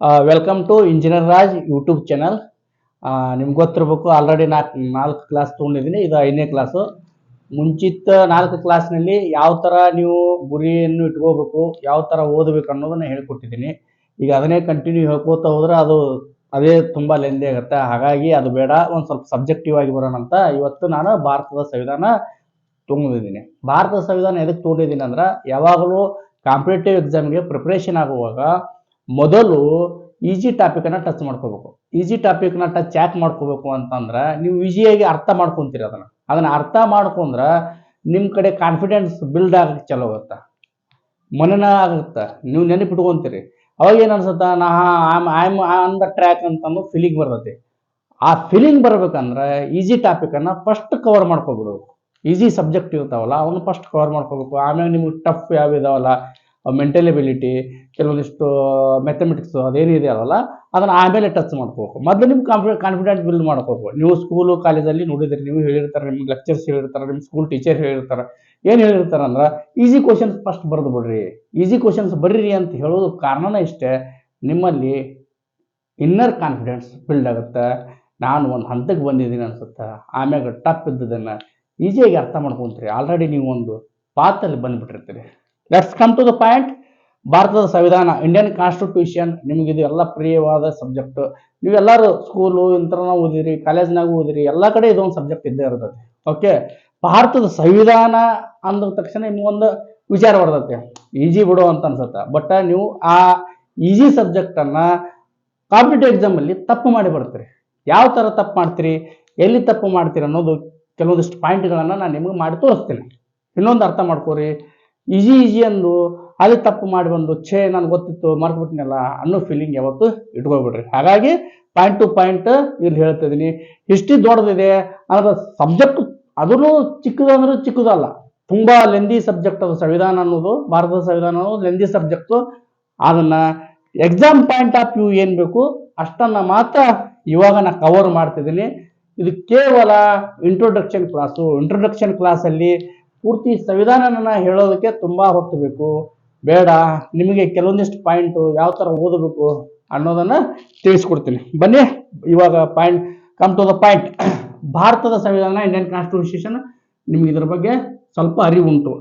Welcome to engineer Raj YouTube channel ನಿಮ್ಗೆ ಗೊತ್ತಿರಬೇಕು already ನಾಲ್ಕು ನಾಲ್ಕು ಕ್ಲಾಸ್ ತೊಗೊಂಡಿದ್ದೀನಿ ಇದು ಐದನೇ ಕ್ಲಾಸು ಮುಂಚಿತ ನಾಲ್ಕು ಕ್ಲಾಸ್ನಲ್ಲಿ ಯಾವ ಥರ ನೀವು ಗುರಿಯನ್ನು ಇಟ್ಕೋಬೇಕು, ಯಾವ ಥರ ಓದಬೇಕು ಅನ್ನೋದನ್ನ ಹೇಳ್ಕೊಟ್ಟಿದ್ದೀನಿ ಈಗ ಅದನ್ನೇ ಕಂಟಿನ್ಯೂ ಹೇಳ್ಕೋತಾ ಹೋದ್ರೆ ಅದು, ಅದೇ ತುಂಬ ಲೆಂದಿ ಆಗುತ್ತೆ. ಹಾಗಾಗಿ ಅದು ಬೇಡ, ಒಂದು ಸ್ವಲ್ಪ ಸಬ್ಜೆಕ್ಟಿವ್ ಆಗಿ ಬರೋಣ ಅಂತ ಇವತ್ತು ನಾನು ಭಾರತದ ಸಂವಿಧಾನ ತೊಗೊಂಡಿದ್ದೀನಿ ಭಾರತದ ಸಂವಿಧಾನ ಎದಕ್ಕೆ ತೊಗೊಂಡಿದ್ದೀನಿ ಅಂದ್ರೆ, ಯಾವಾಗಲೂ ಕಾಂಪಿಟೇಟಿವ್ ಎಕ್ಸಾಮ್ಗೆ ಪ್ರಿಪ್ರೇಷನ್ ಆಗುವಾಗ ಮೊದಲು ಈಜಿ ಟಾಪಿಕನ್ನು ಟಚ್ ಮಾಡ್ಕೋಬೇಕು. ಈಜಿ ಟಾಪಿಕ್ನ ಟಚ್ ಯಾಕೆ ಮಾಡ್ಕೋಬೇಕು ಅಂತಂದ್ರೆ ನೀವು ಈಸಿಯಾಗಿ ಅರ್ಥ ಮಾಡ್ಕೊತೀರಿ ಅದನ್ನು. ಅದನ್ನು ಅರ್ಥ ಮಾಡ್ಕೊಂಡ್ರೆ ನಿಮ್ಮ ಕಡೆ ಕಾನ್ಫಿಡೆನ್ಸ್ ಬಿಲ್ಡ್ ಆಗಕ್ಕೆ ಚಲೋ ಆಗುತ್ತೆ. ಮನನ ಆಗುತ್ತೆ. ನೀವು ನೆನಪಿಟ್ಕೊಂತೀರಿ. ಅವಾಗ ಏನು ಅನ್ಸುತ್ತೆ? ನಾ am am on the track ಅಂತಂದು ಫೀಲಿಂಗ್ ಬರ್ತೈತಿ. ಆ ಫೀಲಿಂಗ್ ಬರ್ಬೇಕಂದ್ರೆ ಈಸಿ ಟಾಪಿಕನ್ನು ಫಸ್ಟ್ ಕವರ್ ಮಾಡ್ಕೊಬಿಡ್ಬೇಕು. ಈಸಿ ಸಬ್ಜೆಕ್ಟ್ ಇರ್ತಾವಲ್ಲ, ಅವನ್ನ ಫಸ್ಟ್ ಕವರ್ ಮಾಡ್ಕೋಬೇಕು. ಆಮೇಲೆ ನಿಮ್ಗೆ ಟಫ್ ಯಾವ ಇದಾವಲ್ಲ ಮೆಂಟಲ್ ಎಬಿಲಿಟಿ ಕೆಲವೊಂದಿಷ್ಟು ಮೆಥಮೆಟಿಕ್ಸ್ ಅದೇನಿದೆ ಅಲ್ಲ ಅದನ್ನು ಆಮೇಲೆ ಟಚ್ ಮಾಡ್ಕೋಬೇಕು. ಮೊದಲು ನಿಮ್ಮ ಕಾನ್ಫಿ ಕಾನ್ಫಿಡೆನ್ಸ್ ಬಿಲ್ಡ್ ಮಾಡ್ಕೋಬೇಕು. ನೀವು ಸ್ಕೂಲು ಕಾಲೇಜಲ್ಲಿ ನೋಡಿದ್ರೆ ನೀವು ಹೇಳಿರ್ತಾರೆ, ನಿಮ್ಗೆ ಲೆಕ್ಚರ್ಸ್ ಹೇಳಿರ್ತಾರೆ ನಿಮ್ಮ ಸ್ಕೂಲ್ ಟೀಚರ್ ಹೇಳಿರ್ತಾರೆ. ಏನು ಹೇಳಿರ್ತಾರೆ ಅಂದ್ರೆ ಈಸಿ ಕ್ವಶನ್ಸ್ ಫಸ್ಟ್ ಬರೆದು ಬಿಡ್ರಿ. ಈಸಿ ಕ್ವಶನ್ಸ್ ಬರ್ರಿ ಅಂತ ಹೇಳೋದು ಕಾರಣನೇ ಇಷ್ಟೇ. ನಿಮ್ಮಲ್ಲಿ ಇನ್ನರ್ ಕಾನ್ಫಿಡೆನ್ಸ್ ಬಿಲ್ಡ್ ಆಗುತ್ತೆ. ನಾನು ಒಂದು ಹಂತಕ್ಕೆ ಬಂದಿದ್ದೀನಿ ಅನ್ಸುತ್ತೆ. ಆಮ್ಯಾಗ ಟಪ್ ಇದ್ದದನ್ನು ಈಸಿಯಾಗಿ ಅರ್ಥ ಮಾಡ್ಕೊತೀರಿ. ಆಲ್ರೆಡಿ ನೀವು ಒಂದು ಪಾತಲ್ಲಿ ಬಂದುಬಿಟ್ಟಿರ್ತೀರಿ. Let's come to the point ಭಾರತದ ಸಂವಿಧಾನ ಇಂಡಿಯನ್ ಕಾನ್ಸ್ಟಿಟ್ಯೂಷನ್ ನಿಮಗೆ ಇದು ಎಲ್ಲ ಪ್ರಿಯವಾದ ಸಬ್ಜೆಕ್ಟ್ ನೀವೆಲ್ಲರೂ ಸ್ಕೂಲು ಇಂಥನ ಓದಿರಿ ಕಾಲೇಜ್ನಾಗ ಓದಿರಿ, ಎಲ್ಲ ಕಡೆ ಇದೊಂದು ಸಬ್ಜೆಕ್ಟ್ ಇದ್ದೇ ಇರ್ತದೆ. ಓಕೆ ಭಾರತದ ಸಂವಿಧಾನ ಅಂದ ತಕ್ಷಣ ನಿಮಗೊಂದು ವಿಚಾರ ಬರ್ತೈತೆ ಈಜಿ ಬಿಡು ಅಂತ ಅನ್ಸುತ್ತೆ. ಬಟ್ ನೀವು ಆ ಈಜಿ ಸಬ್ಜೆಕ್ಟನ್ನು ಕಾಂಪಿಟೇಟಿವ್ ಎಕ್ಸಾಮಲ್ಲಿ ತಪ್ಪು ಮಾಡಿ ಬರ್ತೀರಿ. ಯಾವ ಥರ ತಪ್ಪು ಮಾಡ್ತೀರಿ, ಎಲ್ಲಿ ತಪ್ಪು ಮಾಡ್ತೀರಿ ಅನ್ನೋದು ಕೆಲವೊಂದಿಷ್ಟು ಪಾಯಿಂಟ್ಗಳನ್ನು ನಾನು ನಿಮಗೆ ಮಾಡಿ ತೋರಿಸ್ತೀನಿ. ಇನ್ನೊಂದು ಅರ್ಥ ಮಾಡ್ಕೋರಿ. ಈಜಿ ಈಜಿ ಅಂದು ಅಲ್ಲಿ ತಪ್ಪು ಮಾಡಿ ಬಂದು, ಛೇ ನಾನು ಗೊತ್ತಿತ್ತು ಮರ್ತು ಬಿಟ್ಟಿನಲ್ಲ ಅನ್ನೋ ಫೀಲಿಂಗ್ ಯಾವತ್ತು ಇಟ್ಕೊಬಿಡ್ರಿ ಹಾಗಾಗಿ ಪಾಯಿಂಟ್ ಟು ಪಾಯಿಂಟ್ ಇಲ್ಲಿ ಹೇಳ್ತಿದ್ದೀನಿ ಹಿಸ್ಟ್ರಿ ದೊಡ್ಡದಿದೆ. ಅದರ ಸಬ್ಜೆಕ್ಟ್ ಅದೂ ಚಿಕ್ಕದಂದ್ರೆ ಚಿಕ್ಕದಲ್ಲ ತುಂಬ ಲೆಂದಿ ಸಬ್ಜೆಕ್ಟ್ ಅದು. ಸಂವಿಧಾನ ಅನ್ನೋದು, ಭಾರತದ ಸಂವಿಧಾನ ಅನ್ನೋದು ಲೆಂದಿ ಸಬ್ಜೆಕ್ಟು ಅದನ್ನು ಎಕ್ಸಾಮ್ ಪಾಯಿಂಟ್ ಆಫ್ ವ್ಯೂ ಏನು ಬೇಕು ಅಷ್ಟನ್ನು ಮಾತ್ರ ಇವಾಗ ನಾನು ಕವರ್ ಮಾಡ್ತಿದ್ದೀನಿ. ಇದು ಕೇವಲ ಇಂಟ್ರೊಡಕ್ಷನ್ ಕ್ಲಾಸು ಇಂಟ್ರೊಡಕ್ಷನ್ ಕ್ಲಾಸಲ್ಲಿ ಪೂರ್ತಿ ಸಂವಿಧಾನನ ಹೇಳೋದಕ್ಕೆ ತುಂಬ ಹೊತ್ತು ಬೇಕು. ಬೇಡ, ನಿಮಗೆ ಕೆಲವೊಂದಿಷ್ಟು ಪಾಯಿಂಟು ಯಾವ ಥರ ಓದಬೇಕು ಅನ್ನೋದನ್ನು ತಿಳಿಸ್ಕೊಡ್ತೀನಿ. ಬನ್ನಿ, ಇವಾಗ point come to the point ಭಾರತದ ಸಂವಿಧಾನ ಇಂಡಿಯನ್ ಕಾನ್ಸ್ಟಿಟ್ಯೂಷನ್ ನಿಮ್ಗೆ ಇದ್ರ ಬಗ್ಗೆ ಸ್ವಲ್ಪ ಅರಿವುಂಟು.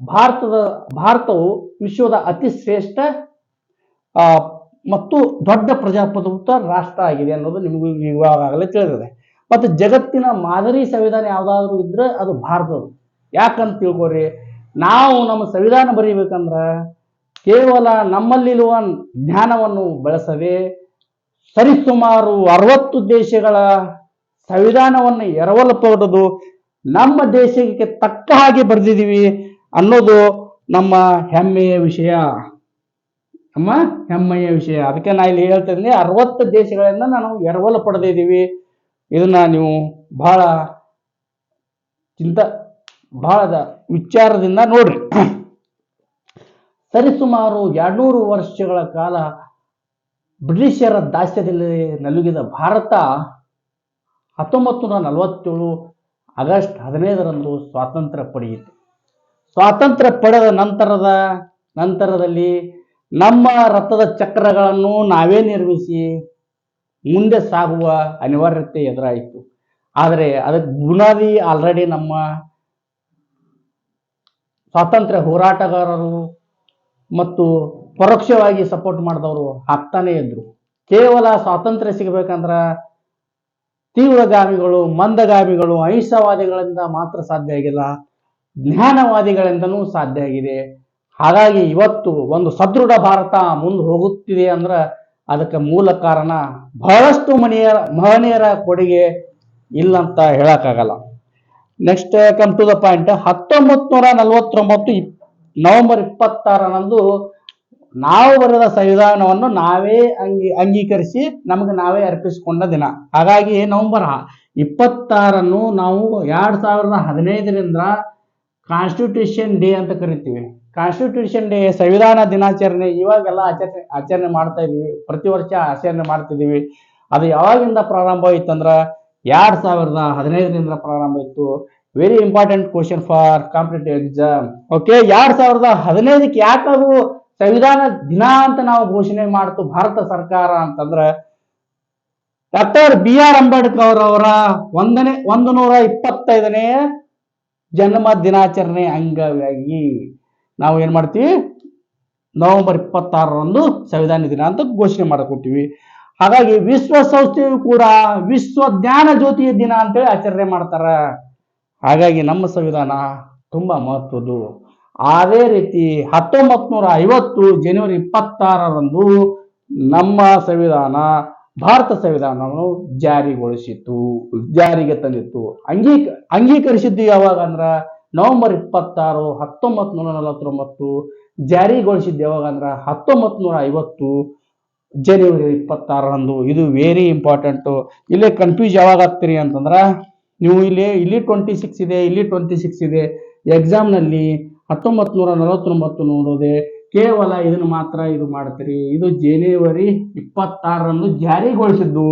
ಭಾರತದ, ಭಾರತವು ವಿಶ್ವದ ಅತಿ ಶ್ರೇಷ್ಠ ಮತ್ತು ದೊಡ್ಡ ಪ್ರಜಾಪ್ರಭುತ್ವ ರಾಷ್ಟ್ರ ಆಗಿದೆ ಅನ್ನೋದು ನಿಮಗೂ ಇವಾಗಲೇ ತಿಳಿದಿದೆ. ಮತ್ತು ಜಗತ್ತಿನ ಮಾದರಿ ಸಂವಿಧಾನ ಯಾವುದಾದ್ರೂ ಇದ್ರೆ ಅದು ಭಾರತದ್ದು. ಯಾಕಂತ ತಿಳ್ಕೊರಿ? ನಾವು ನಮ್ಮ ಸಂವಿಧಾನ ಬರೀಬೇಕಂದ್ರೆ ಕೇವಲ ನಮ್ಮಲ್ಲಿರುವ ಜ್ಞಾನವನ್ನು ಬಳಸದೆ ಸರಿಸುಮಾರು ಅರವತ್ತು ದೇಶಗಳ ಸಂವಿಧಾನವನ್ನು ಎರವಲು ಪಡೆದು ನಮ್ಮ ದೇಶಕ್ಕೆ ತಕ್ಕ ಹಾಗೆ ಬರೆದಿದ್ದೀವಿ ಅನ್ನೋದು ನಮ್ಮ ಹೆಮ್ಮೆಯ ವಿಷಯ. ನಮ್ಮ ಹೆಮ್ಮೆಯ ವಿಷಯ. ಅದಕ್ಕೆ ನಾ ಇಲ್ಲಿ ಹೇಳ್ತಾ ಇದ್ದೀನಿ ಅರವತ್ತು ದೇಶಗಳಿಂದ ನಾವು ಎರವಲು ಪಡೆದಿದ್ದೀವಿ. ಇದನ್ನ ನೀವು ಬಹಳ ಚಿಂತ ಬಹಳ ವಿಚಾರದಿಂದ ನೋಡ್ರಿ. ಸರಿಸುಮಾರು ಎರಡ್ನೂರು ವರ್ಷಗಳ ಕಾಲ ಬ್ರಿಟಿಷರ ದಾಸ್ಯದಲ್ಲಿ ನಲುಗಿದ ಭಾರತ ಹತ್ತೊಂಬತ್ತು ನೂರ ನಲವತ್ತೇಳು ಆಗಸ್ಟ್ ಹದಿನೈದರಂದು ಸ್ವಾತಂತ್ರ್ಯ ಪಡೆಯಿತು. ಸ್ವಾತಂತ್ರ್ಯ ಪಡೆದ ನಂತರದ, ನಂತರದಲ್ಲಿ ನಮ್ಮ ರಥದ ಚಕ್ರಗಳನ್ನು ನಾವೇ ನಿರ್ಮಿಸಿ ಮುಂದೆ ಸಾಗುವ ಅನಿವಾರ್ಯತೆ ಎದುರಾಯಿತು. ಆದರೆ ಅದಕ್ಕೆ ಬುನಾದಿ ಆಲ್ರೆಡಿ ನಮ್ಮ ಸ್ವಾತಂತ್ರ್ಯ ಹೋರಾಟಗಾರರು ಮತ್ತು ಪರೋಕ್ಷವಾಗಿ ಸಪೋರ್ಟ್ ಮಾಡಿದವರು ಹಾಕ್ತಾನೇ ಇದ್ರು. ಕೇವಲ ಸ್ವಾತಂತ್ರ್ಯ ಸಿಗಬೇಕಂದ್ರೆ ತೀವ್ರಗಾಮಿಗಳು, ಮಂದಗಾಮಿಗಳು, ಅಹಿಂಸಾವಾದಿಗಳಿಂದ ಮಾತ್ರ ಸಾಧ್ಯ ಆಗಿಲ್ಲ. ಜ್ಞಾನವಾದಿಗಳಿಂದನೂ ಸಾಧ್ಯ ಆಗಿದೆ. ಹಾಗಾಗಿ ಇವತ್ತು ಒಂದು ಸದೃಢ ಭಾರತ ಮುಂದೆ ಹೋಗುತ್ತಿದೆ ಅಂದ್ರೆ ಅದಕ್ಕೆ ಮೂಲ ಕಾರಣ ಬಹಳಷ್ಟು ಮನೆಯ ಮಹನೀಯರ ಕೊಡುಗೆ ಇಲ್ಲಂತ ಹೇಳಕ್ಕಾಗಲ್ಲ. Next come to the point ಹತ್ತೊಂಬತ್ ನೂರ ನಲ್ವತ್ತೊಂಬತ್ತು ನವೆಂಬರ್ ಇಪ್ಪತ್ತಾರರಂದು ನಾವು ಬರೆದ ಸಂವಿಧಾನವನ್ನು ನಾವೇ ಅಂಗಿ, ಅಂಗೀಕರಿಸಿ ನಮಗೆ ನಾವೇ ಅರ್ಪಿಸಿಕೊಂಡ ದಿನ. ಹಾಗಾಗಿ ನವೆಂಬರ್ ಇಪ್ಪತ್ತಾರನ್ನು ನಾವು ಎರಡು ಸಾವಿರದ ಹದಿನೈದರಿಂದ ಕಾನ್ಸ್ಟಿಟ್ಯೂಷನ್ ಡೇ ಅಂತ ಕರಿತೀವಿ. ಕಾನ್ಸ್ಟಿಟ್ಯೂಷನ್ ಡೇ ಸಂವಿಧಾನ ದಿನಾಚರಣೆ, ಇವಾಗೆಲ್ಲ ಆಚರಣೆ ಆಚರಣೆ ಮಾಡ್ತಾ ಇದೀವಿ. ಪ್ರತಿ ವರ್ಷ ಆಚರಣೆ ಮಾಡ್ತಿದ್ದೀವಿ ಅದು ಯಾವಾಗಿಂದ ಪ್ರಾರಂಭ ಆಯ್ತಂದ್ರ ಎರಡ್ ಸಾವಿರದ ಹದಿನೈದರಿಂದ ಪ್ರಾರಂಭ ಇತ್ತು. Very important question for competitive exam okay ಎರಡ್ ಸಾವಿರದ ಹದಿನೈದಕ್ಕೆ ಯಾಕೆ ಅದು ಸಂವಿಧಾನ ದಿನ ಅಂತ ನಾವು ಘೋಷಣೆ ಮಾಡ್ತು ಭಾರತ ಸರ್ಕಾರ ಅಂತಂದ್ರೆ ಡಾಕ್ಟರ್ ಬಿ ಆರ್ ಅಂಬೇಡ್ಕರ್ ಅವರ ಒಂದನೇ, ಒಂದು ನೂರ ಇಪ್ಪತ್ತೈದನೇ ಜನ್ಮ ದಿನಾಚರಣೆ ಅಂಗವಾಗಿ ನಾವು ಏನ್ ಮಾಡ್ತೀವಿ? ನವೆಂಬರ್ ಇಪ್ಪತ್ತಾರರಂದು ಸಂವಿಧಾನ ದಿನ ಅಂತ ಘೋಷಣೆ ಮಾಡಕೊತೀವಿ. ಹಾಗಾಗಿ ವಿಶ್ವಸಂಸ್ಥೆಯು ಕೂಡ ವಿಶ್ವ ಜ್ಞಾನ ಜ್ಯೋತಿಯ ದಿನ ಅಂತೇಳಿ ಆಚರಣೆ ಮಾಡ್ತಾರ. ಹಾಗಾಗಿ ನಮ್ಮ ಸಂವಿಧಾನ ತುಂಬಾ ಮಹತ್ವದ್ದು. ಅದೇ ರೀತಿ ಹತ್ತೊಂಬತ್ ನೂರ ಐವತ್ತು ಜನವರಿ ಇಪ್ಪತ್ತಾರರಂದು ನಮ್ಮ ಸಂವಿಧಾನ, ಭಾರತ ಸಂವಿಧಾನವನ್ನು ಜಾರಿಗೊಳಿಸಿತು ಜಾರಿಗೆ ತಂದಿತ್ತು. ಅಂಗೀಕ ಅಂಗೀಕರಿಸಿದ್ದು ಯಾವಾಗ ಅಂದ್ರ ನವೆಂಬರ್ ಇಪ್ಪತ್ತಾರು ಹತ್ತೊಂಬತ್ ನೂರ ನಲವತ್ತೊಂಬತ್ತು ಜಾರಿಗೊಳಿಸಿದ್ದು ಯಾವಾಗ ಅಂದ್ರೆ ಹತ್ತೊಂಬತ್ ನೂರ ಐವತ್ತು ಜನವರಿ ಇಪ್ಪತ್ತಾರರಂದು. ಇದು ವೆರಿ ಇಂಪಾರ್ಟೆಂಟು ಇಲ್ಲೇ ಕನ್ಫ್ಯೂಸ್ ಯಾವಾಗ ಆಗ್ತೀರಿ ಅಂತಂದ್ರೆ, ನೀವು ಇಲ್ಲಿ ಇಲ್ಲಿ ಟ್ವೆಂಟಿ ಸಿಕ್ಸ್ ಇದೆ, ಇಲ್ಲಿ ಟ್ವೆಂಟಿ ಸಿಕ್ಸ್ ಇದೆ. ಎಕ್ಸಾಮ್ನಲ್ಲಿ ಹತ್ತೊಂಬತ್ತು ನೂರ ನಲವತ್ತೊಂಬತ್ತು ನೋಡೋದೆ, ಕೇವಲ ಇದನ್ನು ಮಾತ್ರ ಇದು ಮಾಡ್ತೀರಿ. ಇದು ಜನವರಿ ಇಪ್ಪತ್ತಾರರಂದು ಜಾರಿಗೊಳಿಸಿದ್ದು,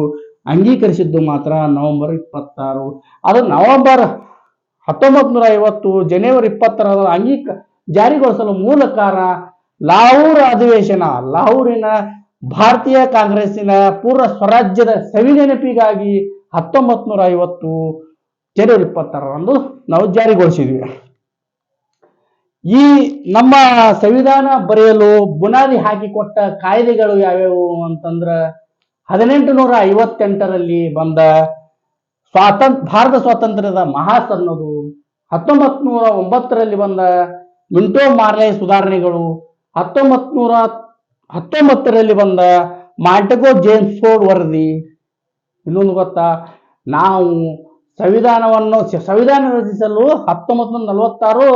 ಅಂಗೀಕರಿಸಿದ್ದು ಮಾತ್ರ ನವೆಂಬರ್ ಇಪ್ಪತ್ತಾರು. ಅದು ನವೆಂಬರ್ ಹತ್ತೊಂಬತ್ತು ನೂರ ಐವತ್ತು ಜನವರಿ ಇಪ್ಪತ್ತರ ಅಂಗೀಕ, ಜಾರಿಗೊಳಿಸಲು ಮೂಲ ಕಾರಣ ಲಾಹೂರ್ ಅಧಿವೇಶನ. ಲಾಹೂರಿನ ಭಾರತೀಯ ಕಾಂಗ್ರೆಸ್ಸಿನ ಪೂರ್ವ ಸ್ವರಾಜ್ಯದ ಸವಿನೆನಪಿಗಾಗಿ ಹತ್ತೊಂಬತ್ ನೂರ ಐವತ್ತು ಜನವರಿ ಇಪ್ಪತ್ತಾರರಂದು ನಾವು ಜಾರಿಗೊಳಿಸಿದ್ವಿ. ಈ ನಮ್ಮ ಸಂವಿಧಾನ ಬರೆಯಲು ಬುನಾದಿ ಹಾಕಿಕೊಟ್ಟ ಕಾಯ್ದೆಗಳು ಯಾವ್ಯಾವು ಅಂತಂದ್ರ ಹದಿನೆಂಟು ನೂರ ಐವತ್ತೆಂಟರಲ್ಲಿ ಬಂದ ಸ್ವಾತಂತ್ರ್ಯ ಭಾರತ ಸ್ವಾತಂತ್ರ್ಯದ ಮಹಾಸನ್ನದು ಹತ್ತೊಂಬತ್ ನೂರ ಒಂಬತ್ತರಲ್ಲಿ ಬಂದ ಮಿಂಟೋ ಮಾರ್ಲೆ ಸುಧಾರಣೆಗಳು ಹತ್ತೊಂಬತ್ ನೂರ ಹತ್ತೊಂಬತ್ತರಲ್ಲಿ ಬಂದ ಮಾಂಟಗೋ ಜೇಮ್ಸ್ ಫೋರ್ಡ್ ವರದಿ. ಇನ್ನೊಂದು ಗೊತ್ತಾ? ನಾವು ಸಂವಿಧಾನವನ್ನು ಸಂವಿಧಾನ ರಚಿಸಲು ಹತ್ತೊಂಬತ್ತು ನೂರ ನಲವತ್ತಾರು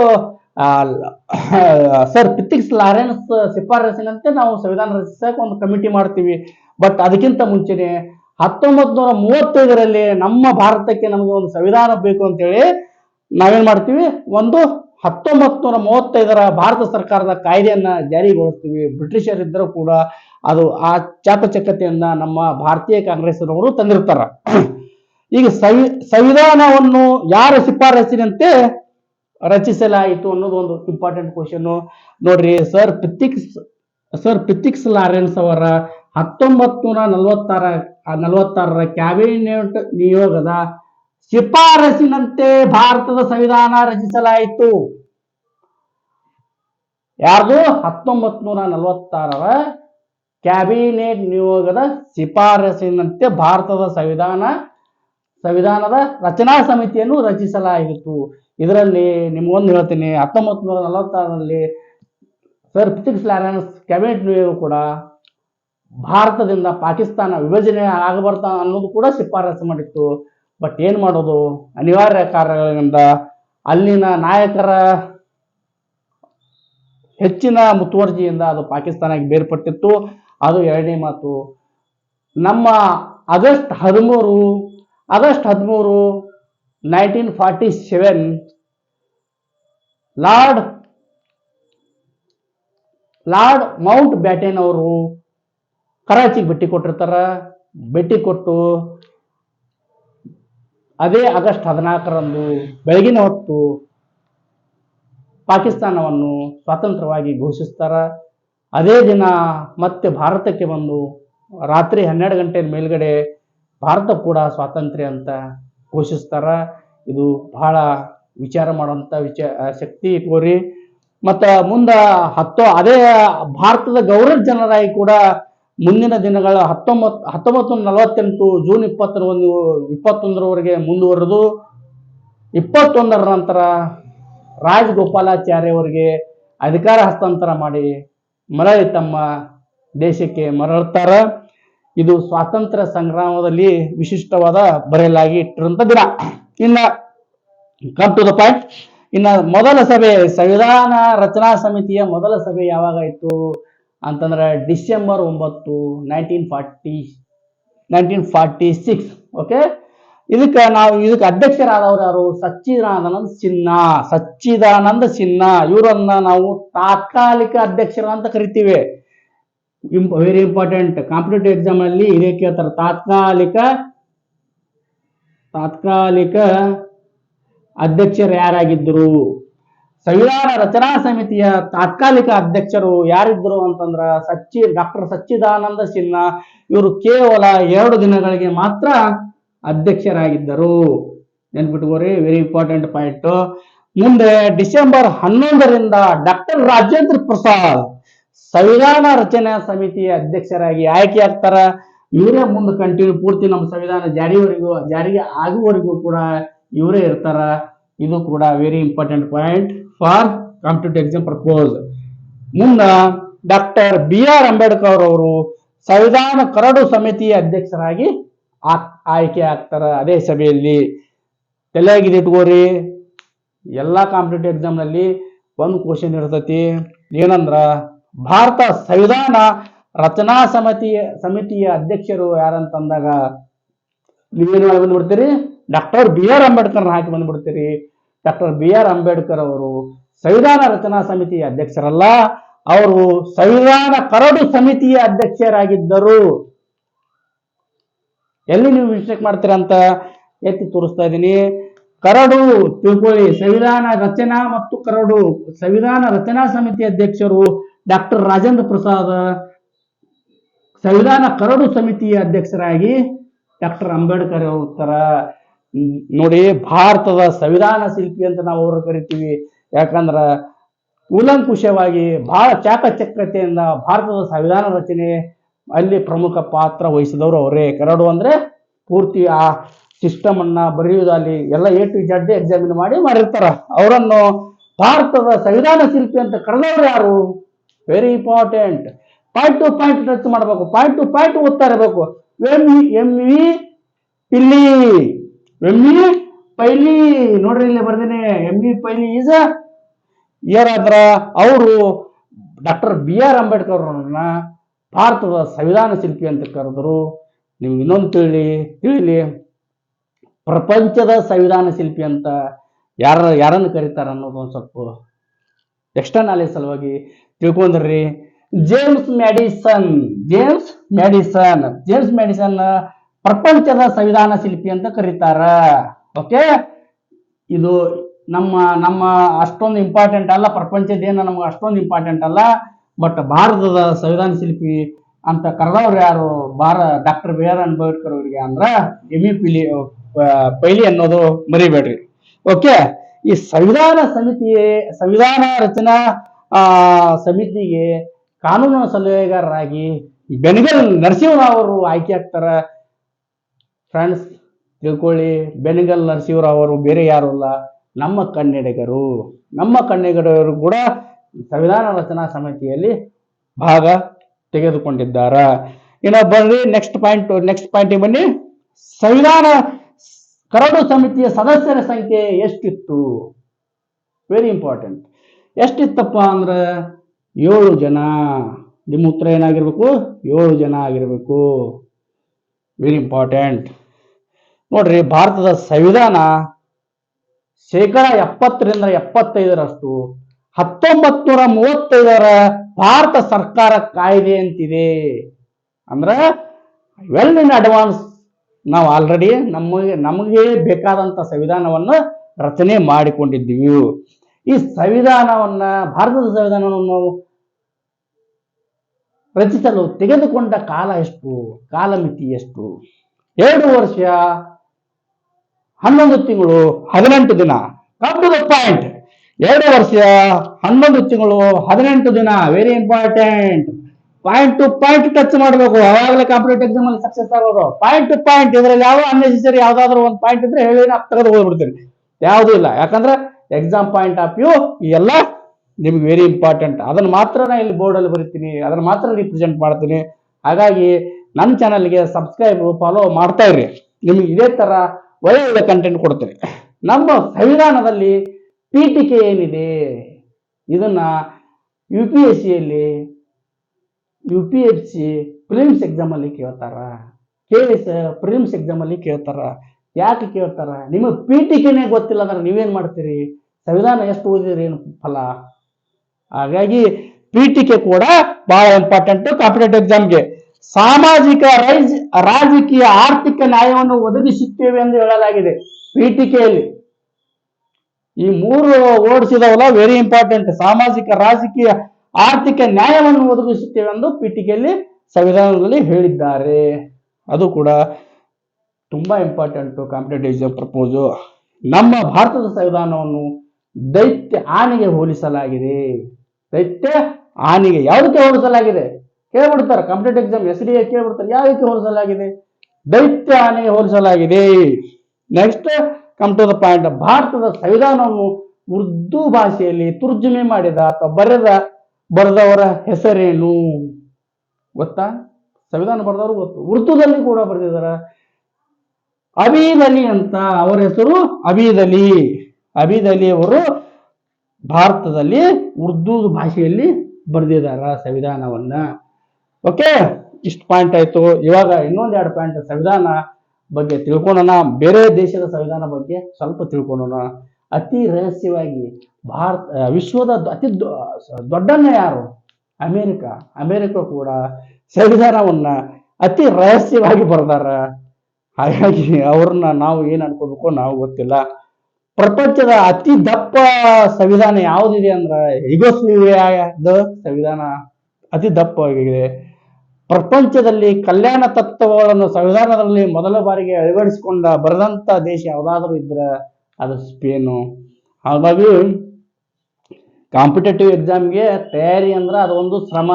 ಸರ್ ಪಿತಿಕ್ಸ್ ಲಾರೆನ್ಸ್ ಶಿಫಾರಸಿನಂತೆ ನಾವು ಸಂವಿಧಾನ ರಚಿಸಕ್ಕೆ ಒಂದು ಕಮಿಟಿ ಮಾಡ್ತೀವಿ. ಬಟ್ ಅದಕ್ಕಿಂತ ಮುಂಚೆನೆ ಹತ್ತೊಂಬತ್ತು ನೂರ ಮೂವತ್ತೈದರಲ್ಲಿ ನಮ್ಮ ಭಾರತಕ್ಕೆ ನಮಗೆ ಒಂದು ಸಂವಿಧಾನ ಬೇಕು ಅಂತೇಳಿ ನಾವೇನು ಮಾಡ್ತೀವಿ? ಒಂದು ಹತ್ತೊಂಬತ್ತು ನೂರ ಮೂವತ್ತೈದರ ಭಾರತ ಸರ್ಕಾರದ ಕಾಯ್ದೆಯನ್ನ ಜಾರಿಗೊಳಿಸ್ತೀವಿ. ಬ್ರಿಟಿಷರಿದ್ದರೂ ಕೂಡ ಅದು ಆ ಚಾಕಚಕ್ಯತೆಯನ್ನ ನಮ್ಮ ಭಾರತೀಯ ಕಾಂಗ್ರೆಸ್ನವರು ತಂದಿರ್ತಾರ. ಈಗ ಸಂವಿ, ಸಂವಿಧಾನವನ್ನು ಯಾರ ಶಿಫಾರಸಿನಂತೆ ರಚಿಸಲಾಯಿತು ಅನ್ನೋದು ಒಂದು ಇಂಪಾರ್ಟೆಂಟ್ ಕ್ವಶನ್ ನೋಡ್ರಿ sir Pethick sir Pethick Lawrence ಅವರ ಹತ್ತೊಂಬತ್ತು ನೂರ ನಲವತ್ತಾರ, ನಲವತ್ತಾರರ ಕ್ಯಾಬಿನೆಟ್ ನಿಯೋಗದ ಶಿಫಾರಸಿನಂತೆ ಭಾರತದ ಸಂವಿಧಾನ ರಚಿಸಲಾಯಿತು. ಯಾರ್ದು? ಹತ್ತೊಂಬತ್ ನೂರ ನಲವತ್ತಾರರ ಕ್ಯಾಬಿನೆಟ್ ನಿಯೋಗದ ಶಿಫಾರಸಿನಂತೆ ಭಾರತದ ಸಂವಿಧಾನ, ಸಂವಿಧಾನದ ರಚನಾ ಸಮಿತಿಯನ್ನು ರಚಿಸಲಾಯಿತು. ಇದರಲ್ಲಿ ನಿಮ್ಗೊಂದು ಹೇಳ್ತೀನಿ. ಹತ್ತೊಂಬತ್ತು ನೂರ ನಲವತ್ತಾರರಲ್ಲಿ ಸರ್ ಪಿಥಿಕ್ಸ್ ಲಾರೆನ್ಸ್ ಕ್ಯಾಬಿನೆಟ್ ನಿಯೋಗ ಕೂಡ ಭಾರತದಿಂದ ಪಾಕಿಸ್ತಾನ ವಿಭಜನೆ ಆಗಬಾರ್ದ ಅನ್ನೋದು ಕೂಡ ಶಿಫಾರಸು ಮಾಡಿತ್ತು. ಬಟ್ ಏನು ಮಾಡೋದು? ಅನಿವಾರ್ಯ ಕಾರಣಗಳಿಂದ ಅಲ್ಲಿನ ನಾಯಕರ ಹೆಚ್ಚಿನ ಮುತುವರ್ಜಿಯಿಂದ ಅದು ಪಾಕಿಸ್ತಾನಕ್ಕೆ ಬೇರ್ಪಟ್ಟಿತ್ತು. ಅದು ಎರಡನೇ ಮಾತು. ನಮ್ಮ ಆಗಸ್ಟ್ ಹದಿಮೂರು ಆಗಸ್ಟ್ ಹದಿಮೂರು nineteen forty seven Lord Lord Mountbatten ಅವರು ಕರಾಚಿಗೆ ಭೇಟಿ ಕೊಟ್ಟಿರ್ತಾರ. ಭೇಟಿ ಕೊಟ್ಟು ಅದೇ ಆಗಸ್ಟ್ ಹದಿನಾಲ್ಕರಂದು ಬೆಳಗಿನ ಹೊತ್ತು ಪಾಕಿಸ್ತಾನವನ್ನು ಸ್ವತಂತ್ರವಾಗಿ ಘೋಷಿಸ್ತಾರೆ. ಅದೇ ದಿನ ಮತ್ತೆ ಭಾರತಕ್ಕೆ ಬಂದು ರಾತ್ರಿ ಹನ್ನೆರಡು ಗಂಟೆ ಮೇಲ್ಗಡೆ ಭಾರತ ಕೂಡ ಸ್ವಾತಂತ್ರ್ಯ ಅಂತ ಘೋಷಿಸ್ತಾರೆ. ಇದು ಬಹಳ ವಿಚಾರ ಮಾಡುವಂಥ ವಿಚ, ಶಕ್ತಿ ಇಟ್ಕೋರಿ ಮತ್ತು ಮುಂದೆ ಹತ್ತೋ ಅದೇ ಭಾರತದ ಗೌರವ ಜನರಾಗಿ ಕೂಡ ಮುಂದಿನ ದಿನಗಳ ಹತ್ತೊಂಬತ್ತು ಹತ್ತೊಂಬತ್ತು ನಲವತ್ತೆಂಟು ಜೂನ್ ಇಪ್ಪತ್ತೊಂದು ಇಪ್ಪತ್ತೊಂದರವರೆಗೆ ಮುಂದುವರೆದು, ಇಪ್ಪತ್ತೊಂದರ ನಂತರ ರಾಜಗೋಪಾಲಾಚಾರ್ಯ ಅವರಿಗೆ ಅಧಿಕಾರ ಹಸ್ತಾಂತರ ಮಾಡಿ ಮರಳಿ ತಮ್ಮ ದೇಶಕ್ಕೆ ಮರಳ್ತಾರ ಇದು ಸ್ವಾತಂತ್ರ್ಯ ಸಂಗ್ರಾಮದಲ್ಲಿ ವಿಶಿಷ್ಟವಾದ ಬರೆಯಲಾಗಿ ಇಟ್ಟಿರುವಂಥ ದಿನ. ಇನ್ನ ಕಮ್ ಟು ದ ಪಾಯಿಂಟ್ ಇನ್ನ ಮೊದಲ ಸಭೆ, ಸಂವಿಧಾನ ರಚನಾ ಸಮಿತಿಯ ಮೊದಲ ಸಭೆ ಯಾವಾಗ ಆಯ್ತು ಅಂತಂದ್ರೆ ಡಿಸೆಂಬರ್ ಒಂಬತ್ತು nineteen forty nineteen forty six okay? ಇದಕ್ಕೆ ನಾವು, ಇದಕ್ಕೆ ಅಧ್ಯಕ್ಷರಾದವರು ಯಾರು? ಸಚ್ಚಿದಾನಂದ ಸಿನ್ಹಾ ಸಚ್ಚಿದಾನಂದ ಸಿನ್ಹಾ. ಇವರನ್ನ ನಾವು ತಾತ್ಕಾಲಿಕ ಅಧ್ಯಕ್ಷರು ಅಂತ ಕರಿತೀವಿ. ವೆರಿ ಇಂಪಾರ್ಟೆಂಟ್ ಕಾಂಪಿಟೇಟಿವ್ ಎಕ್ಸಾಮ್ ಅಲ್ಲಿ ಇದೇ ಕೇಳ್ತಾರೆ. ತಾತ್ಕಾಲಿಕ ತಾತ್ಕಾಲಿಕ ಅಧ್ಯಕ್ಷರು ಯಾರಾಗಿದ್ದರು ಸಂವಿಧಾನ ರಚನಾ ಸಮಿತಿಯ ತಾತ್ಕಾಲಿಕ ಅಧ್ಯಕ್ಷರು ಯಾರಿದ್ರು ಅಂತಂದ್ರ ಸಚ್ಚಿ, ಡಾಕ್ಟರ್ ಸಚ್ಚಿದಾನಂದ ಸಿನ್ಹಾ ಇವರು ಕೇವಲ ಎರಡು ದಿನಗಳಿಗೆ ಮಾತ್ರ ಅಧ್ಯಕ್ಷರಾಗಿದ್ದರು. ನೆನ್ಪಿಟ್ಕೋರಿ ವೆರಿ ಇಂಪಾರ್ಟೆಂಟ್ ಪಾಯಿಂಟ್ ಮುಂದೆ ಡಿಸೆಂಬರ್ ಹನ್ನೊಂದರಿಂದ ಡಾಕ್ಟರ್ ರಾಜೇಂದ್ರ ಪ್ರಸಾದ್ ಸಂವಿಧಾನ ರಚನಾ ಸಮಿತಿಯ ಅಧ್ಯಕ್ಷರಾಗಿ ಆಯ್ಕೆ ಆಗ್ತಾರ ಇವರೇ ಮುಂದೆ ಕಂಟಿನ್ಯೂ ಪೂರ್ತಿ ನಮ್ಮ ಸಂವಿಧಾನ ಜಾರಿವರೆಗೂ, ಜಾರಿಗೆ ಆಗುವವರೆಗೂ ಕೂಡ ಇವರೇ ಇರ್ತಾರ. ಇದು ಕೂಡ very important point for competitive exam propose ಮುನ್ನ ಡಾಕ್ಟರ್ ಬಿ ಆರ್ ಅಂಬೇಡ್ಕರ್ ಅವರು ಸಂವಿಧಾನ ಕರಡು ಸಮಿತಿಯ ಅಧ್ಯಕ್ಷರಾಗಿ ಆಯ್ಕೆ ಆಗ್ತಾರ ಅದೇ ಸಭೆಯಲ್ಲಿ. ತಲೆಯಾಗಿದೆ ಇಟ್ಕೋರಿ. ಎಲ್ಲ ಕಾಂಪಿಟೇಟಿವ್ ಎಕ್ಸಾಮ್ನಲ್ಲಿ ಒಂದು ಕ್ವಶನ್ ಇರ್ತತಿ. ಏನಂದ್ರ ಭಾರತ ಸಂವಿಧಾನ ರಚನಾ ಸಮಿತಿ ಸಮಿತಿಯ ಅಧ್ಯಕ್ಷರು ಯಾರಂತಂದಾಗ ನೀವೇನು ಬಂದ್ಬಿಡ್ತೀರಿ ಡಾಕ್ಟರ್ ಬಿ ಆರ್ ಅಂಬೇಡ್ಕರ್ ಹಾಕಿ ಬಂದ್ಬಿಡ್ತೀರಿ. ಡಾಕ್ಟರ್ ಬಿ ಆರ್ ಅಂಬೇಡ್ಕರ್ ಅವರು ಸಂವಿಧಾನ ರಚನಾ ಸಮಿತಿಯ ಅಧ್ಯಕ್ಷರಲ್ಲ, ಅವರು ಸಂವಿಧಾನ ಕರಡು ಸಮಿತಿಯ ಅಧ್ಯಕ್ಷರಾಗಿದ್ದರು. ಎಲ್ಲಿ ನೀವು ಮಿಸ್ಟೇಕ್ ಮಾಡ್ತೀರಾ ಅಂತ ಎತ್ತಿ ತೋರಿಸ್ತಾ ಇದ್ದೀನಿ. ಕರಡು ತಿಳ್ಕೊಳ್ಳಿ, ಸಂವಿಧಾನ ರಚನಾ ಮತ್ತು ಕರಡು, ಸಂವಿಧಾನ ರಚನಾ ಸಮಿತಿ ಅಧ್ಯಕ್ಷರು ಡಾಕ್ಟರ್ ರಾಜೇಂದ್ರ ಪ್ರಸಾದ್, ಸಂವಿಧಾನ ಕರಡು ಸಮಿತಿಯ ಅಧ್ಯಕ್ಷರಾಗಿ ಡಾಕ್ಟರ್ ಅಂಬೇಡ್ಕರ್ ಹೋಗ್ತಾರ ನೋಡಿ ಭಾರತದ ಸಂವಿಧಾನ ಶಿಲ್ಪಿ ಅಂತ ನಾವು ಅವ್ರು ಕರಿತೀವಿ. ಯಾಕಂದ್ರ ಕೂಲಂಕುಷವಾಗಿ ಬಹಳ ಚಾಕಚಕ್ರತೆಯಿಂದ ಭಾರತದ ಸಂವಿಧಾನ ರಚನೆ ಅಲ್ಲಿ ಪ್ರಮುಖ ಪಾತ್ರ ವಹಿಸಿದವರು ಅವರೇ. ಕರಡು ಅಂದ್ರೆ ಪೂರ್ತಿ ಆ ಸಿಸ್ಟಮ್ ಅನ್ನ ಎಲ್ಲ ಎ ಟು ಜಡ್ ಎಕ್ಸಾಮಿನ್ ಮಾಡಿ ಮಾಡಿರ್ತಾರ. ಅವರನ್ನು ಭಾರತದ ಸಂವಿಧಾನ ಶಿಲ್ಪಿ ಅಂತ ಕರೆದವರು ಯಾರು? Very important point to point touch ಮಾಡಬೇಕು. ಪಾಯಿಂಟ್ ಟು ಪಾಯಿಂಟ್ ಓದ್ತಾ ಇರಬೇಕು. M M V Pylee M E Pylee ನೋಡ್ರಿ ಇಲ್ಲಿ ಬರ್ದೇನೆ. ಎಂ ಇ ಪೈಲಿ ಈಸ್ ಯಾರಾದ್ರ ಅವರು ಡಾಕ್ಟರ್ ಬಿ ಆರ್ ಅಂಬೇಡ್ಕರ್ ಅವ್ರನ್ನ ಭಾರತದ ಸಂವಿಧಾನ ಶಿಲ್ಪಿ ಅಂತ ಕರೆದ್ರು. ನಿಮ್ಗೆ ಇನ್ನೊಂದು ತಿಳಿ ತಿಳಿಲಿ ಪ್ರಪಂಚದ ಸಂವಿಧಾನ ಶಿಲ್ಪಿ ಅಂತ ಯಾರ, ಯಾರನ್ನು ಕರೀತಾರ ಅನ್ನೋದು ಒಂದು ಸ್ವಲ್ಪ ಎಕ್ಸ್ಟ್ರಾ ನಾಲೆಜ್ ಸಲುವಾಗಿ ತಿಳ್ಕೊಂಡ್ರಿ. James Madison James Madison James Madison ಪ್ರಪಂಚದ ಸಂವಿಧಾನ ಶಿಲ್ಪಿ ಅಂತ ಕರೀತಾರ. ಓಕೆ ಇದು ನಮ್ಮ ನಮ್ಮ ಅಷ್ಟೊಂದು ಇಂಪಾರ್ಟೆಂಟ್ ಅಲ್ಲ ಪ್ರಪಂಚದೇನು ನಮ್ಗೆ ಅಷ್ಟೊಂದು ಇಂಪಾರ್ಟೆಂಟ್ ಅಲ್ಲ ಬಟ್ ಭಾರತದ ಸಂವಿಧಾನ ಶಿಲ್ಪಿ ಅಂತ ಕರೆದವ್ರು ಯಾರು? ಭಾರ ಡಾಕ್ಟರ್ ಬಿ ಆರ್ ಅಂಬೇಡ್ಕರ್ ಅವರಿಗೆ ಅಂದ್ರ ಎಂ ಇ ಪಿಲಿ ಪೈಲಿ ಅನ್ನೋದು ಮರಿಬೇಡ್ರಿ. ಓಕೆ ಈ ಸಂವಿಧಾನ ಸಮಿತಿ, ಸಂವಿಧಾನ ರಚನಾ ಸಮಿತಿಗೆ ಕಾನೂನು ಸಲಹೆಗಾರರಾಗಿ ಬೆನಗಲ್ ನರಸಿಂಹರಾವ್ ಅವರು ಆಯ್ಕೆ ಆಗ್ತಾರ. ಫ್ರೆಂಡ್ಸ್ ತಿಳ್ಕೊಳ್ಳಿ ಬೆನಗಲ್ ನರಸಿಂಹರಾವ್ ಅವರು ಬೇರೆ ಯಾರು ಅಲ್ಲ, ನಮ್ಮ ಕನ್ನಡಿಗರು. ನಮ್ಮ ಕನ್ನಡಿಗರು ಕೂಡ ಸಂವಿಧಾನ ರಚನಾ ಸಮಿತಿಯಲ್ಲಿ ಭಾಗ ತೆಗೆದುಕೊಂಡಿದ್ದಾರ. ಇನ್ನು ಬರ್ರಿ ನೆಕ್ಸ್ಟ್ ಪಾಯಿಂಟ್ ನೆಕ್ಸ್ಟ್ ಪಾಯಿಂಟಿಗೆ ಬನ್ನಿ. ಸಂವಿಧಾನ ಕರಡು ಸಮಿತಿಯ ಸದಸ್ಯರ ಸಂಖ್ಯೆ ಎಷ್ಟಿತ್ತು? ವೆರಿ ಇಂಪಾರ್ಟೆಂಟ್ ಎಷ್ಟಿತ್ತಪ್ಪ ಅಂದ್ರೆ ಏಳು ಜನ. ನಿಮ್ಮ ಉತ್ತರ ಏನಾಗಿರ್ಬೇಕು? ಏಳು ಜನ ಆಗಿರಬೇಕು. ವೆರಿ ಇಂಪಾರ್ಟೆಂಟ್ ನೋಡ್ರಿ, ಭಾರತದ ಸಂವಿಧಾನ ಶೇಕಡ ಎಪ್ಪತ್ತರಿಂದ ಎಪ್ಪತ್ತೈದರಷ್ಟು ಹತ್ತೊಂಬತ್ ನೂರ ಮೂವತ್ತೈದರ ಭಾರತ ಸರ್ಕಾರ ಕಾಯ್ದೆ ಅಂತಿದೆ. ಅಂದ್ರೆ ವೆಲ್ ಇನ್ ಅಡ್ವಾನ್ಸ್ ನಾವು ಆಲ್ರೆಡಿ ನಮಗೆ ನಮಗೆ ಬೇಕಾದಂತ ಸಂವಿಧಾನವನ್ನು ರಚನೆ ಮಾಡಿಕೊಂಡಿದ್ದೀವಿ. ಈ ಸಂವಿಧಾನವನ್ನ, ಭಾರತದ ಸಂವಿಧಾನವನ್ನು ರಚಿಸಲು ತೆಗೆದುಕೊಂಡ ಕಾಲ ಎಷ್ಟು? ಕಾಲಮಿತಿ ಎಷ್ಟು? ಎರಡು ವರ್ಷ ಹನ್ನೊಂದು ತಿಂಗಳು ಹದಿನೆಂಟು ದಿನ. ಕಮ್ ಪಾಯಿಂಟ್ ಎರಡು ವರ್ಷ, ಹನ್ನೊಂದು ತಿಂಗಳು, ಹದಿನೆಂಟು ದಿನ. Very important point to point touch ಮಾಡಬೇಕು. ಯಾವಾಗಲೇ ಕಾಂಪಿಟೇಟಿವ್ ಎಕ್ಸಾಮ್ ಅಲ್ಲಿ ಸಕ್ಸಸ್ ಆಗೋದು. ಪಾಯಿಂಟ್ ಟು ಪಾಯಿಂಟ್ ಇದರಲ್ಲಿ ಯಾವ ಅನ್ನೆಸೆಸರಿ ಯಾವ್ದಾದ್ರು ಒಂದು ಪಾಯಿಂಟ್ ಇದ್ರೆ ಹೇಳಿ ನಾ ತೆಗೆದು ಹೋಗ್ಬಿಡ್ತೀನಿ. ಯಾವುದೂ ಇಲ್ಲ. ಯಾಕಂದ್ರೆ ಎಕ್ಸಾಮ್ ಪಾಯಿಂಟ್ ಆಫ್ ವ್ಯೂ ಎಲ್ಲ ನಿಮ್ಗೆ ವೆರಿ ಇಂಪಾರ್ಟೆಂಟ್ ಅದನ್ನ ಮಾತ್ರ ನಾ ಇಲ್ಲಿ ಬೋರ್ಡಲ್ಲಿ ಬರಿತೀನಿ. ಅದನ್ನ ಮಾತ್ರ ರಿಪ್ರೆಸೆಂಟ್ ಮಾಡ್ತೀನಿ. ಹಾಗಾಗಿ ನನ್ನ ಚಾನಲ್ಗೆ ಸಬ್ಸ್ಕ್ರೈಬ್ ಫಾಲೋ ಮಾಡ್ತಾ ಇರಿ ನಿಮ್ಗೆ ಇದೇ ತರ ಒಳ್ಳೆ ಒಳ್ಳೆ ಕಂಟೆಂಟ್ ಕೊಡ್ತೇವೆ. ನಮ್ಮ ಸಂವಿಧಾನದಲ್ಲಿ ಪೀಠಿಕೆ ಏನಿದೆ? ಇದನ್ನ ಯು ಪಿ ಎಸ್ ಸಿಯಲ್ಲಿ U P S C prelims exam ಅಲ್ಲಿ ಕೇಳ್ತಾರ. ಕೆ ಎಸ್ ಪ್ರಿಲಿಮ್ಸ್ ಎಕ್ಸಾಮ್ ಅಲ್ಲಿ ಕೇಳ್ತಾರ. ಯಾಕೆ ಕೇಳ್ತಾರ? ನಿಮಗೆ ಪೀಠಿಕೆನೇ ಗೊತ್ತಿಲ್ಲ ಅಂದ್ರೆ ನೀವೇನು ಮಾಡ್ತೀರಿ? ಸಂವಿಧಾನ ಎಷ್ಟು ಓದಿದ್ರಿ ಏನು ಫಲ? ಹಾಗಾಗಿ ಪೀಠಿಕೆ ಕೂಡ ಬಹಳ ಇಂಪಾರ್ಟೆಂಟ್ ಕಾಂಪಿಟೇಟಿವ್ ಎಕ್ಸಾಮ್ಗೆ ಸಾಮಾಜಿಕ ರೈಜ್, ರಾಜಕೀಯ ಆರ್ಥಿಕ ನ್ಯಾಯವನ್ನು ಒದಗಿಸುತ್ತೇವೆ ಎಂದು ಹೇಳಲಾಗಿದೆ ಪೀಠಿಕೆಯಲ್ಲಿ. ಈ ಮೂರು ವರ್ಡ್ಸ್ ಇದಾವಲ್ಲ ವೆರಿ ಇಂಪಾರ್ಟೆಂಟ್ ಸಾಮಾಜಿಕ, ರಾಜಕೀಯ, ಆರ್ಥಿಕ ನ್ಯಾಯವನ್ನು ಒದಗಿಸುತ್ತೇವೆ ಎಂದು ಪೀಠಿಕೆಯಲ್ಲಿ ಸಂವಿಧಾನದಲ್ಲಿ ಹೇಳಿದ್ದಾರೆ. ಅದು ಕೂಡ ತುಂಬಾ ಇಂಪಾರ್ಟೆಂಟ್ ಕಾಂಪಿಟೇಟಿವ್ ಎಕ್ಸಾಮ್ ಪ್ರಪೋಸು ನಮ್ಮ ಭಾರತದ ಸಂವಿಧಾನವನ್ನು ದೈತ್ಯ ಆನೆಗೆ ಹೋಲಿಸಲಾಗಿದೆ. ದೈತ್ಯ ಆನೆಗೆ ಯಾವುದಕ್ಕೆ ಹೋಲಿಸಲಾಗಿದೆ? ಕೇಳ್ಬಿಡ್ತಾರೆ ಕಾಂಪಿಟೇಟಿವ್ ಎಕ್ಸಾಮ್ ಎಸ್ ಡಿ ಕೇಳ್ಬಿಡ್ತಾರೆ ಯಾವ್ದಕ್ಕೆ ಹೋಲಿಸಲಾಗಿದೆ? ದೈತ್ಯ ಆನೆಗೆ ಹೋಲಿಸಲಾಗಿದೆ. Next come to the point ಭಾರತದ ಸಂವಿಧಾನವನ್ನು ಉರ್ದು ಭಾಷೆಯಲ್ಲಿ ತುರ್ಜುಮೆ ಮಾಡಿದ ಅಥವಾ ಬರೆದ, ಬರೆದವರ ಹೆಸರೇನು? ಗೊತ್ತಾ? ಸಂವಿಧಾನ ಬರೆದವರು ಗೊತ್ತು. ಉರ್ದುದಲ್ಲಿ ಕೂಡ ಬರೆದಿದ್ದಾರೆ ಅಬೀದ್ ಅಲಿ ಅಂತ ಅವರ ಹೆಸರು ಅಬೀದ್ ಅಲಿ ಅಬೀದ್ ಅಲಿ ಅವರು ಭಾರತದಲ್ಲಿ ಉರ್ದು ಭಾಷೆಯಲ್ಲಿ ಬರೆದಿದ್ದಾರೆ ಸಂವಿಧಾನವನ್ನ. ಓಕೆ ಇಷ್ಟು ಪಾಯಿಂಟ್ ಆಯ್ತು. ಇವಾಗ ಇನ್ನೊಂದು ಎರಡು ಪಾಯಿಂಟ್ ಸಂವಿಧಾನ ಬಗ್ಗೆ ತಿಳ್ಕೊಳ್ಳೋಣ ಬೇರೆ ದೇಶದ ಸಂವಿಧಾನ ಬಗ್ಗೆ ಸ್ವಲ್ಪ ತಿಳ್ಕೊಳೋಣ. ಅತಿ ರಹಸ್ಯವಾಗಿ ಭಾರತ ವಿಶ್ವದ ಅತಿ ದೊ- ದೊಡ್ಡಣ್ಣ ಯಾರು? ಅಮೇರಿಕ. ಅಮೇರಿಕ ಕೂಡ ಸಂವಿಧಾನವನ್ನ ಅತಿ ರಹಸ್ಯವಾಗಿ ಬರೆದಾರ. ಹಾಗಾಗಿ ಅವ್ರನ್ನ ನಾವು ಏನ್ ಅನ್ಕೋಬೇಕು ನಾವು ಗೊತ್ತಿಲ್ಲ. ಪ್ರಪಂಚದ ಅತಿ ದಪ್ಪ ಸಂವಿಧಾನ ಯಾವುದಿದೆ ಅಂದ್ರೆ ಯುಗೋಸ್ಲೇವಿಯಾದ ಸಂವಿಧಾನ ಅತಿ ದಪ್ಪವಾಗಿದೆ. ಪ್ರಪಂಚದಲ್ಲಿ ಕಲ್ಯಾಣ ತತ್ವಗಳನ್ನು ಸಂವಿಧಾನದಲ್ಲಿ ಮೊದಲ ಬಾರಿಗೆ ಅಳವಡಿಸಿಕೊಂಡ ಬರೆದಂತ ದೇಶ ಯಾವುದಾದ್ರೂ ಇದ್ರೆ ಅದು ಸ್ಪೇನು. ಹಾಗಾಗಿ ಕಾಂಪಿಟೇಟಿವ್ ಎಕ್ಸಾಮ್ಗೆ ತಯಾರಿ ಅಂದ್ರೆ ಅದೊಂದು ಶ್ರಮ,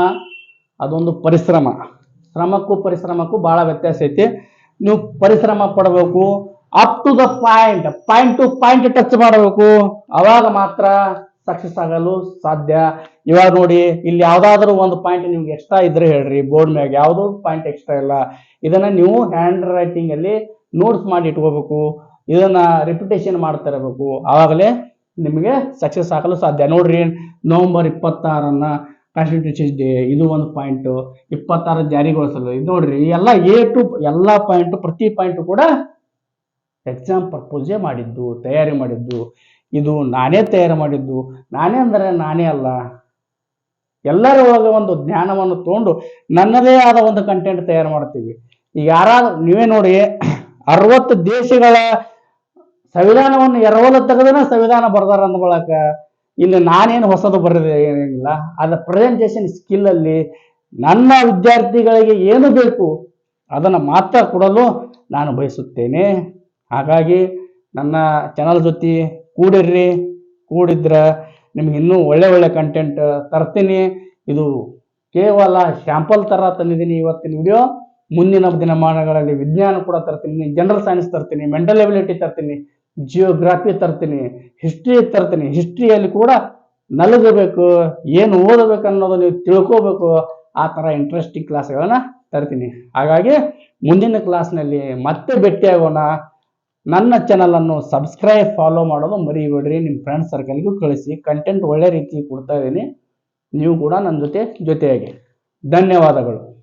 ಅದೊಂದು ಪರಿಶ್ರಮ. ಶ್ರಮಕ್ಕೂ ಪರಿಶ್ರಮಕ್ಕೂ ಬಹಳ ವ್ಯತ್ಯಾಸ ಐತಿ. ನೀವು ಪರಿಶ್ರಮ ಪಡಬೇಕು up to the point point to point touch ಮಾಡಬೇಕು. ಅವಾಗ ಮಾತ್ರ ಸಕ್ಸಸ್ ಆಗಲು ಸಾಧ್ಯ. ಇವಾಗ ನೋಡಿ, ಇಲ್ಲಿ ಯಾವ್ದಾದ್ರು ಒಂದು ಪಾಯಿಂಟ್ ನಿಮ್ಗೆ ಎಕ್ಸ್ಟ್ರಾ ಇದ್ರೆ ಹೇಳ್ರಿ ಬೋರ್ಡ್ ಮ್ಯಾಗ ಯಾವ್ದು ಪಾಯಿಂಟ್ ಎಕ್ಸ್ಟ್ರಾ ಇಲ್ಲ ಇದನ್ನ ನೀವು ಹ್ಯಾಂಡ್ ರೈಟಿಂಗ್ ಅಲ್ಲಿ ನೋಟ್ಸ್ ಮಾಡಿ ಇಟ್ಕೋಬೇಕು. ಇದನ್ನ ರಿಪಿಟೇಷನ್ ಮಾಡ್ತಾ ಇರಬೇಕು ಆವಾಗಲೇ ನಿಮಗೆ ಸಕ್ಸಸ್ ಆಗಲು ಸಾಧ್ಯ. ನೋಡ್ರಿ, ನವೆಂಬರ್ ಇಪ್ಪತ್ತಾರನ್ನ ಕಾನ್ಸ್ಟಿಟ್ಯೂಷನ್ ಡೇ ಇದು ಒಂದು ಪಾಯಿಂಟ್ ಇಪ್ಪತ್ತಾರು ಜಾರಿಗೊಳಿಸಲು. ಇದು ನೋಡ್ರಿ ಎಲ್ಲ ಎ ಟು ಎಲ್ಲ ಪಾಯಿಂಟ್ ಪ್ರತಿ ಪಾಯಿಂಟ್ ಕೂಡ ಎಕ್ಸಾಮ್ ಪರ್ಪೋಸೇ ಮಾಡಿದ್ದು, ತಯಾರಿ ಮಾಡಿದ್ದು. ಇದು ನಾನೇ ತಯಾರು ಮಾಡಿದ್ದು. ನಾನೇ ಅಂದರೆ ನಾನೇ ಅಲ್ಲ. ಎಲ್ಲರ ಒಳಗೆ ಒಂದು ಜ್ಞಾನವನ್ನು ತಗೊಂಡು ನನ್ನದೇ ಆದ ಒಂದು ಕಂಟೆಂಟ್ ತಯಾರು ಮಾಡ್ತೀವಿ. ಈಗ ಯಾರಾದ್ರೂ ನೀವೇ ನೋಡಿ, ಅರವತ್ತು ದೇಶಗಳ ಸಂವಿಧಾನವನ್ನು ಎರವಲು ತೆಗೆದನ ಸಂವಿಧಾನ ಬರ್ದಾರ ಅಂದ ಬಳಕ ಇಲ್ಲಿ ನಾನೇನು ಹೊಸದು ಬರೆದ ಏನಿಲ್ಲ. ಅದ ಪ್ರೆಸೆಂಟೇಷನ್ ಸ್ಕಿಲ್ ಅಲ್ಲಿ ನನ್ನ ವಿದ್ಯಾರ್ಥಿಗಳಿಗೆ ಏನು ಬೇಕು ಅದನ್ನು ಮಾತ್ರ ಕೊಡಲು ನಾನು ಬಯಸುತ್ತೇನೆ. ಹಾಗಾಗಿ ನನ್ನ ಚಾನಲ್ ಜೊತೆ ಕೂಡಿರ್ರಿ. ಕೂಡಿದ್ರ ನಿಮ್ಗೆ ಇನ್ನೂ ಒಳ್ಳೆ ಒಳ್ಳೆ ಕಂಟೆಂಟ್ ತರ್ತೀನಿ. ಇದು ಕೇವಲ ಶ್ಯಾಂಪಲ್ ಥರ ತಂದಿದ್ದೀನಿ ಇವತ್ತಿನ ವಿಡಿಯೋ ಮುಂದಿನ ದಿನಮಾನಗಳಲ್ಲಿ ವಿಜ್ಞಾನ ಕೂಡ ತರ್ತೀನಿ. ಜನರಲ್ ಸೈನ್ಸ್ ತರ್ತೀನಿ. ಮೆಂಟಲ್ ಎಬಿಲಿಟಿ ತರ್ತೀನಿ. ಜಿಯೋಗ್ರಫಿ ತರ್ತೀನಿ. ಹಿಸ್ಟ್ರಿ ತರ್ತೀನಿ. ಹಿಸ್ಟ್ರಿಯಲ್ಲಿ ಕೂಡ ನಲಗಬೇಕು. ಏನು ಓದಬೇಕು ಅನ್ನೋದು ನೀವು ತಿಳ್ಕೋಬೇಕು. ಆ ಥರ ಇಂಟ್ರೆಸ್ಟಿಂಗ್ ಕ್ಲಾಸ್ಗಳನ್ನ ತರ್ತೀನಿ. ಹಾಗಾಗಿ ಮುಂದಿನ ಕ್ಲಾಸ್ನಲ್ಲಿ ಮತ್ತೆ ಭೇಟಿಯಾಗೋಣ. ನನ್ನ ಚಾನಲನ್ನು ಸಬ್ಸ್ಕ್ರೈಬ್ ಫಾಲೋ ಮಾಡೋದು ಮರಿಬೇಡ್ರಿ. ನಿಮ್ಮ ಫ್ರೆಂಡ್ ಸರ್ಕಲ್ಗೂ ಕಳಿಸಿ. ಕಂಟೆಂಟ್ ಒಳ್ಳೆ ರೀತಿ ಕೊಡ್ತಾ ಇದ್ದೀನಿ. ನೀವು ಕೂಡ ನನ್ನ ಜೊತೆ ಜೊತೆಯಾಗಿ. ಧನ್ಯವಾದಗಳು.